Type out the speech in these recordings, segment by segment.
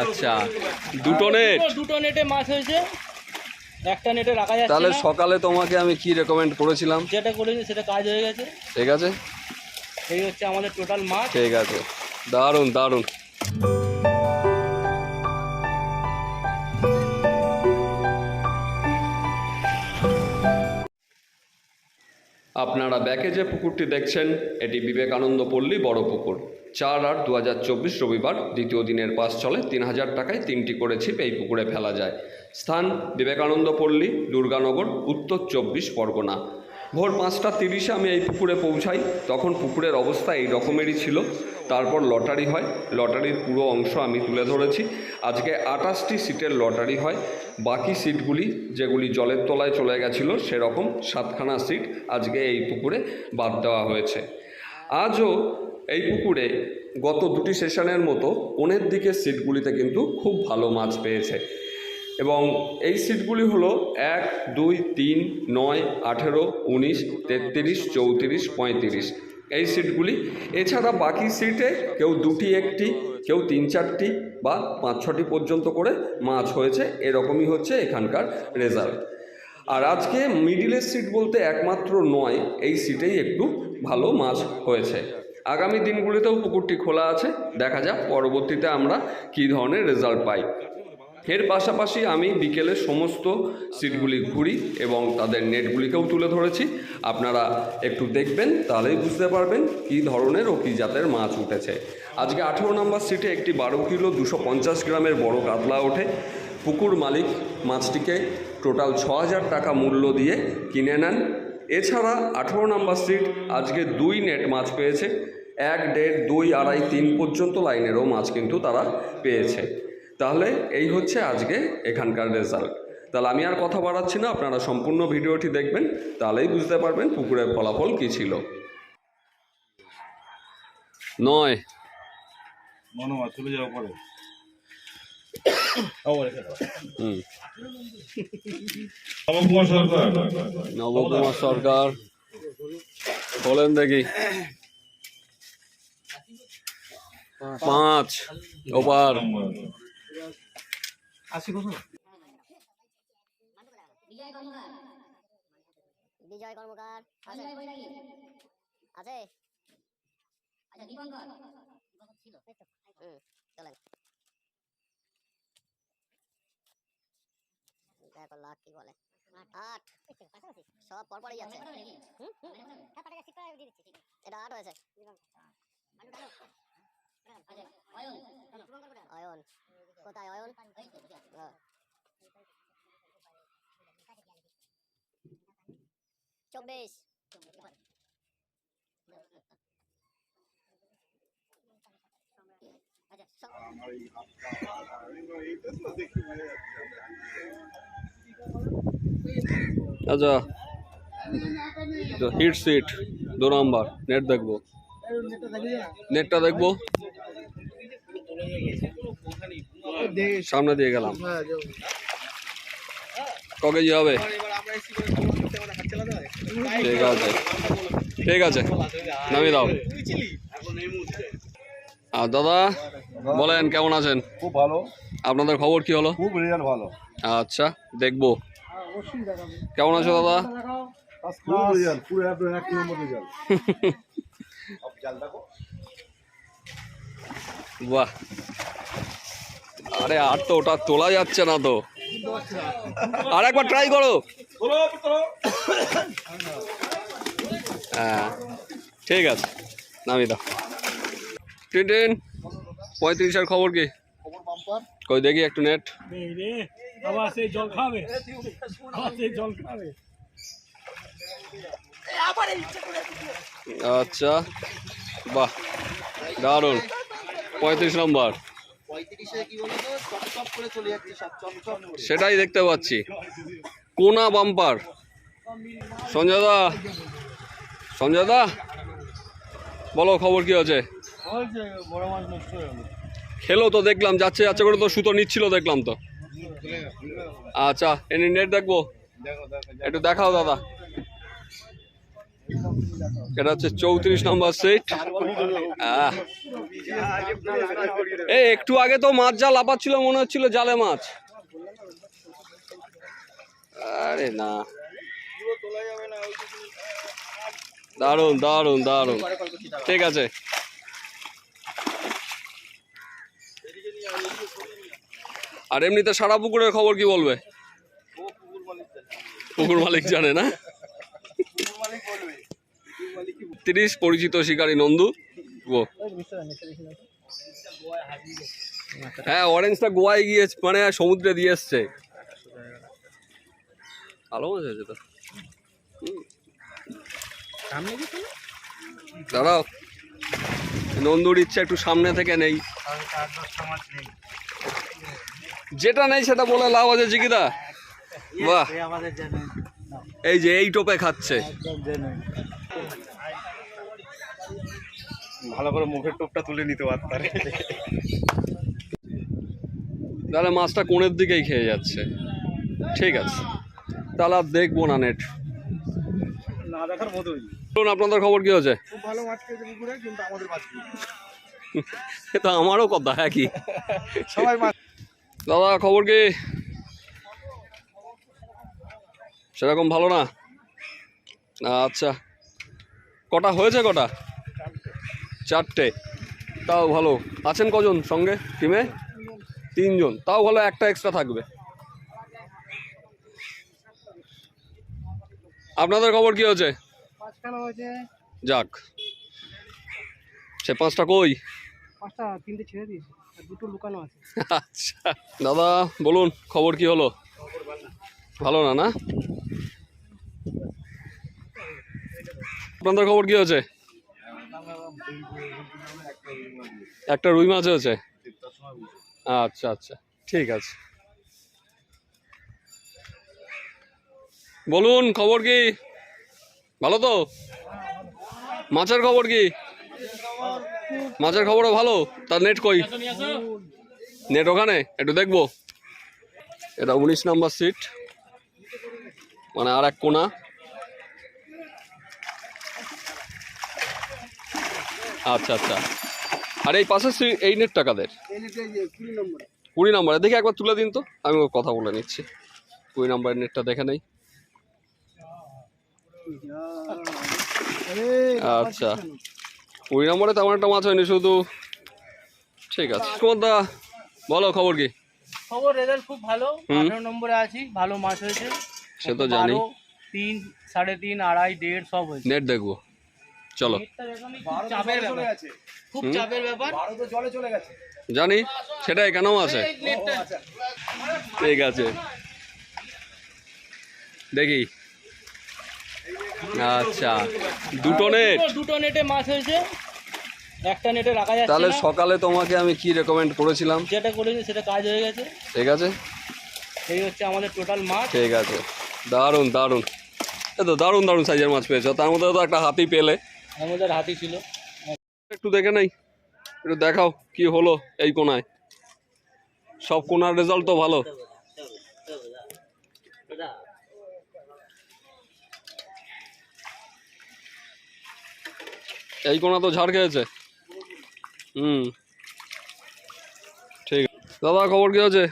আচ্ছা। দুটো নেট দুটো নেটে মাছ হয়েছে। একটা নেটে রাখা যাচ্ছে তাহলে সকালে তোমাকে আমি কি রেকমেন্ড করেছিলাম? যেটা করেছি সেটা কাজ হয়ে গেছে। ঠিক আছে? এই হচ্ছে আমাদের টোটাল মাছ। ঠিক আছে। দারুণ দারুণ। আপনারা ব্যাকে যে পুকুরটি দেখছেন, এটি বিবেকানন্দ পল্লী বড় পুকুর। চার আট দু রবিবার দ্বিতীয় দিনের পাস চলে তিন হাজার টাকায় তিনটি করে ছিপ এই পুকুরে ফেলা যায়। স্থান বিবেকানন্দ পল্লী, দুর্গানগর, উত্তর চব্বিশ পরগনা। ভোর পাঁচটা তিরিশে আমি এই পুকুরে পৌঁছাই। তখন পুকুরের অবস্থা এই রকমেরই ছিল। তারপর লটারি হয়। লটারির পুরো অংশ আমি তুলে ধরেছি। আজকে আটাশটি সিটের লটারি হয়। বাকি সিটগুলি যেগুলি জলের তলায় চলে গেছিল, সেরকম সাতখানা সিট আজকে এই পুকুরে বাদ দেওয়া হয়েছে। আজও এই পুকুরে গত দুটি সেশনের মতো কোণের দিকে সিটগুলিতে কিন্তু খুব ভালো মাছ পেয়েছে। এবং এই সিটগুলি হলো এক, দুই, তিন, নয়, আঠেরো, উনিশ, তেত্রিশ, চৌত্রিশ, পঁয়ত্রিশ। এই সিটগুলি। এছাড়া বাকি সিটে কেউ দুটি, একটি, কেউ তিন, চারটি বা পাঁচ, ছটি পর্যন্ত করে মাছ হয়েছে। এরকমই হচ্ছে এখানকার রেজাল্ট। আর আজকে মিডিলের সিট বলতে একমাত্র নয়, এই সিটেই একটু ভালো মাছ হয়েছে। আগামী দিনগুলিতেও পুকুরটি খোলা আছে। দেখা যাক পরবর্তীতে আমরা কী ধরনের রেজাল্ট পাই। এর পাশাপাশি আমি বিকেলে সমস্ত সিটগুলি ঘুরি এবং তাদের নেটগুলিকেও তুলে ধরেছি। আপনারা একটু দেখবেন, তাহলেই বুঝতে পারবেন কী ধরনের ও কী জাতের মাছ উঠেছে। আজকে আঠেরো নম্বর সিটে একটি বারো কিলো দুশো পঞ্চাশ গ্রামের বড় কাতলা ওঠে। পুকুর মালিক মাছটিকে টোটাল ছ হাজার টাকা মূল্য দিয়ে কিনে নেন। এছাড়া আঠেরো নম্বর সিট আজকে দুই নেট মাছ পেয়েছে। এক, দেড়, দুই, আড়াই, তিন পর্যন্ত লাইনেরও মাছ কিন্তু তারা পেয়েছে। তাহলে এই হচ্ছে আজকে এখানকার রেজাল্ট তাহলে আমি আর কথা বাড়াচ্ছি না আপনারা সম্পূর্ণ ভিডিওটি দেখবেন তাহলেই বুঝতে পারবেন পুকুরের ফলাফল কী ছিল। নয়। নবকুমার সরকার। নবকুমার সরকার। বলেন দেখি। পাঁচ। বিজয় কর্মকার বিজয় কর্মকার আছে? আছে? আচ্ছা দীপঙ্কর। ছিল হুম চলেন। দেখো লাখ কি বলে? আট। সব পরপরই আছে হুম, হুম। এটা আট হয়েছে। অয়ন। কোথায় অয়ন হ্যাঁ। চব্বিশ আচ্ছা সব আচ্ছা হিট সিট দু নম্বর নেট দেখব নেটটা দেখব সামনে দিয়ে গেলাম। ক কেজি হবে? ঠিক আছে। ঠিক আছে। নামিয়ে দাও। আর দাদা বলেন কেমন আছেন? খুব ভালো। আপনাদের খবর কি হলো? খুব রেজাল্ট ভালো। আচ্ছা দেখব। কেমন আছো দাদা? বাহ। আরে আর তো ওটা তোলা যাচ্ছে না তো। আর একবার ট্রাই করো। হ্যাঁ ঠিক আছে নামি দাও। টিন পঁয়ত্রিশের খবর কি? কই দেখি একটু নেট জল খাবে। জল খাবে। আচ্ছা বাহ দারুণ। পঁয়ত্রিশ নম্বর। সেটাই দেখতে পাচ্ছি। কোনা বাম্পার। সঞ্জয় দা। সঞ্জয় দা। বলো খবর কি আছে? হয়ে খেলো তো দেখলাম। যাচ্ছে যাচ্ছে করে তো সুতো নিচ্ছিল দেখলাম তো। আচ্ছা এনে নেট দেখব? একটু দেখাও দাদা। এটা হচ্ছে চৌত্রিশ নম্বর সিট এই, একটু আগে তো মাছ জাল লাপাচ্ছিল মনে হচ্ছিল জালে মাছ। আরে না। দারুণ দারুণ দারুণ ঠিক আছে। আর এমনিতে সারা পুকুরের খবর কি বলবে? পুকুর মালিক জানে না? তিরিশ পরিচিত শিকারী নন্দু। ও। হ্যাঁ অরেঞ্জটা গোয়ায় গিয়ে মানে সমুদ্রে দিয়ে এসছে। মাছ আছে তো। দাঁড়াও। নন্দুর ইচ্ছা একটু সামনে থেকে নেই। যেটা নেই সেটা বলে লাভ আছে জিকিদা বাহ। এই যে এই টোপে খাচ্ছে। ভালো করে মুখের টোপটা তুলে নিতে পারতাম। তাহলে মাছটা কোণের দিকেই খেয়ে যাচ্ছে। ঠিক আছে। তাহলে আর দেখব না নেট না দেখার মতোই বলুন আপনাদের খবর কি হচ্ছে খুব ভালো মাছ খেয়েছে পুকুরে কিন্তু আমাদের মাছ তো আমারও কথা কি সবাই মাছ দাদা খবর কি? সেরকম ভালো না? আচ্ছা। কটা হয়েছে কটা? চারটে। তাও ভালো। আছেন কজন সঙ্গে? টিমে? তিনজন। তাও ভালো একটা এক্সট্রা থাকবে। আপনাদের খবর কি হয়েছে? যাক। সে পাঁচটা কই? আচ্ছা। দাদা বলুন খবর কি হলো? ভালো না না? আপনাদের খবর কি হচ্ছে একটা রুই মাছ হয়েছে আচ্ছা আচ্ছা। ঠিক আছে। বলুন, খবর কি? ভালো তো? মাছের খবর কি? মাছের খবরও ভালো? তার নেট কই? নেট ওখানে? একটু দেখব। এটা উনিশ নাম্বার সিট মানে আর এক কোনা। আচ্ছা আচ্ছা। আর এই পাশে এই নেট টাকাদের কুড়ি নম্বরে। দেখি একবার তুলে দিন তো। আমি ও কথা বলে নিচ্ছি। কুড়ি নম্বরের নেটটা দেখে নেই। আচ্ছা। কুড়ি নম্বরে তেমন একটা মাছ হয়নি শুধু ঠিক আছে। সুমদা বলো খবর কি? খবর রেজাল্ট খুব ভালো। আঠারো নম্বরে আছি ভালো মাছ হয়েছে। সে তো জানি। তিন সাড়ে তিন আড়াই দেড় সব হয়েছে। নেট দেখব। চলো। খুব চাপের ব্যাপার। জানি সেটাই কেন আছে। ঠিক আছে। দেখি। আচ্ছা দুটো নেট দুটো- নেটে মাছ হয়েছে। একটা নেটে রাখা যাচ্ছে তাহলে সকালে তোমাকে আমি কি রেকমেন্ড করেছিলাম? যেটা করেছি সেটা কাজ হয়ে গেছে। ঠিক আছে। এই হচ্ছে আমাদের টোটাল মাছ। ঠিক আছে। দারুণ দারুণ। এ তো দারুণ দারুণ সাইজের মাছ পেয়েছ। তার মধ্যে তো একটা হাতি পেলে। আমাদের হাতি ছিল। একটু দেখে নেই? একটু দেখাও কি হলো এই কোনায়। সব কোনার রেজাল্ট তো ভালো। এই কোনা তো ঝাড় খেয়েছে। হুম। ঠিক। দাদা খবর কি কেজি।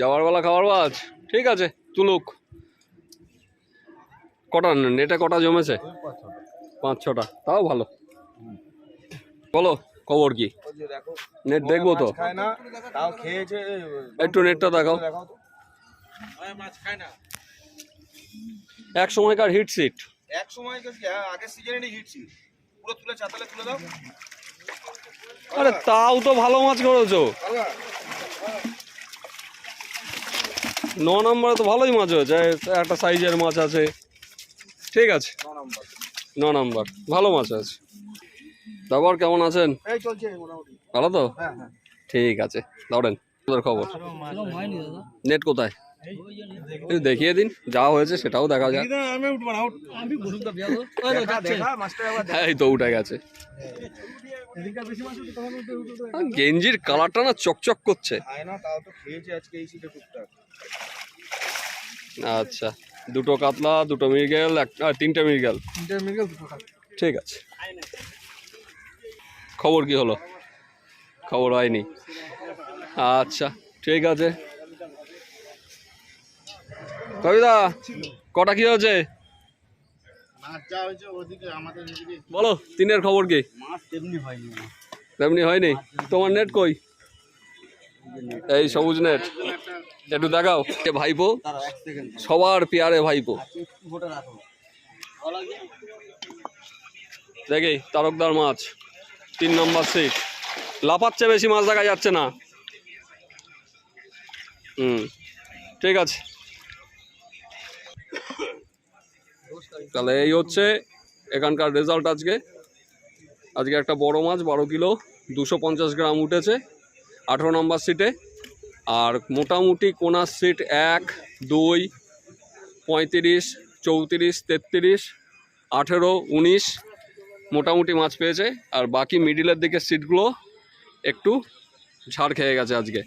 যাওয়ার বেলা খাওয়ার মাছ ঠিক আছে তুলুক। কটা নেটে কটা জমেছে? পাঁচ ছটা। তাও ভালো। বলো খবর কি? নেট দেখব তো? একটু নেটটা দেখাও। এক সময়কার হিট সিট। এক সময় আগের সিজনে হিট ছিল পুরো তুলে চাতালে তুলে দাও। আরে তাও তো ভালো মাছ করেছ। ন নম্বরে তো ভালোই মাছ হয়েছে। একটা সাইজের মাছ আছে। ঠিক আছে। ন নম্বর। ভালো মাছ আছে। তারপর কেমন আছেন? এই চলছে মোটামুটি। ভালো তো? হ্যাঁ হ্যাঁ। ঠিক আছে। দৌড়েন তোদের খবর। নেট কোথায়? দেখিয়ে দিন যা হয়েছে সেটাও দেখা হ্যাঁ, এই তো উঠে গেছে। গেঞ্জির কালারটা না চকচক করছে। খায় না তাও তো খেয়েছে আজকে এই সিটে টুকটাক। আচ্ছা। দুটো কাতলা দুটো মৃগেল একটা তিনটে মৃগেল। তিনটে মির্গেল দুটো ঠিক আছে। খবর কি হলো? খবর হয়নি। আচ্ছা ঠিক আছে। কবিতা কটা কি হয়েছে? বলো তিনের খবর কি? তেমনি হয়নি। তোমার নেট কই? এই সবুজ নেট একটু দেখাও ভাইপো, সবার পেয়ারে ভাইপো। দেখি, তারকদার মাছ, তিন নম্বর সিট লাফাচ্ছে বেশি, মাছ দেখা যাচ্ছে না। হুম, ঠিক আছে। তাহলে এই হচ্ছে এখানকার রেজাল্ট আজকে। আজকে একটা বড় মাছ, বারো কিলো, দুশো গ্রাম উঠেছে। আঠেরো নম্বর সিটে আর মোটামুটি কোনার সিট এক, দুই, পঁয়ত্রিশ, চৌত্রিশ, তেত্রিশ, আঠেরো, উনিশ মোটামুটি মাছ পেয়েছে। আর বাকি মিডিলের দিকে সিটগুলো একটু ঝাড় খেয়ে গেছে আজকে।